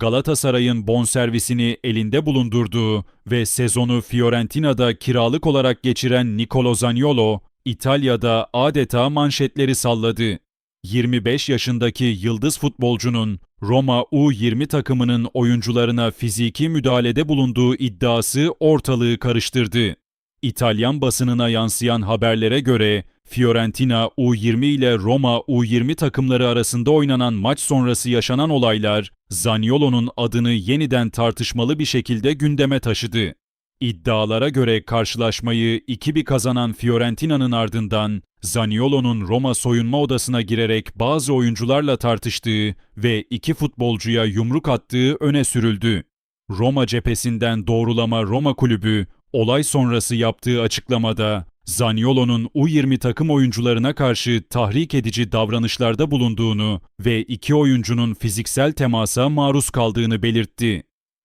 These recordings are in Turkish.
Galatasaray'ın bonservisini elinde bulundurduğu ve sezonu Fiorentina'da kiralık olarak geçiren Nicolo Zaniolo, İtalya'da adeta manşetleri salladı. 25 yaşındaki yıldız futbolcunun Roma U20 takımının oyuncularına fiziki müdahalede bulunduğu iddiası ortalığı karıştırdı. İtalyan basınına yansıyan haberlere göre Fiorentina U20 ile Roma U20 takımları arasında oynanan maç sonrası yaşanan olaylar Zaniolo'nun adını yeniden tartışmalı bir şekilde gündeme taşıdı. İddialara göre karşılaşmayı 2-1 kazanan Fiorentina'nın ardından Zaniolo'nun Roma soyunma odasına girerek bazı oyuncularla tartıştığı ve iki futbolcuya yumruk attığı öne sürüldü. Roma cephesinden doğrulama Roma kulübü olay sonrası yaptığı açıklamada Zaniolo'nun U20 takım oyuncularına karşı tahrik edici davranışlarda bulunduğunu ve iki oyuncunun fiziksel temasa maruz kaldığını belirtti.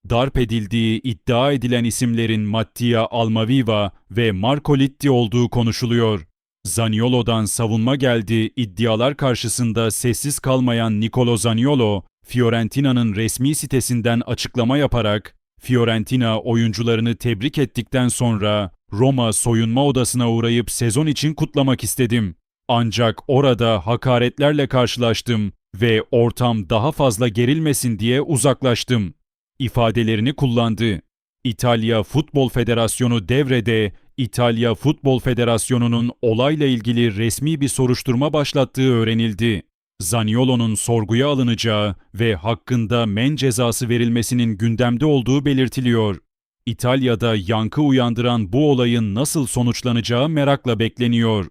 Darp edildiği iddia edilen isimlerin Mattia Almaviva ve Marco Litti olduğu konuşuluyor. Zaniolo'dan savunma geldi iddialar karşısında sessiz kalmayan Nicolo Zaniolo, Fiorentina'nın resmi sitesinden açıklama yaparak Fiorentina oyuncularını tebrik ettikten sonra Roma soyunma odasına uğrayıp sezon için kutlamak istedim. Ancak orada hakaretlerle karşılaştım ve ortam daha fazla gerilmesin diye uzaklaştım ifadelerini kullandı. İtalya Futbol Federasyonu devrede İtalya Futbol Federasyonu'nun olayla ilgili resmi bir soruşturma başlattığı öğrenildi. Zaniolo'nun sorguya alınacağı ve hakkında men cezası verilmesinin gündemde olduğu belirtiliyor. İtalya'da yankı uyandıran bu olayın nasıl sonuçlanacağı merakla bekleniyor.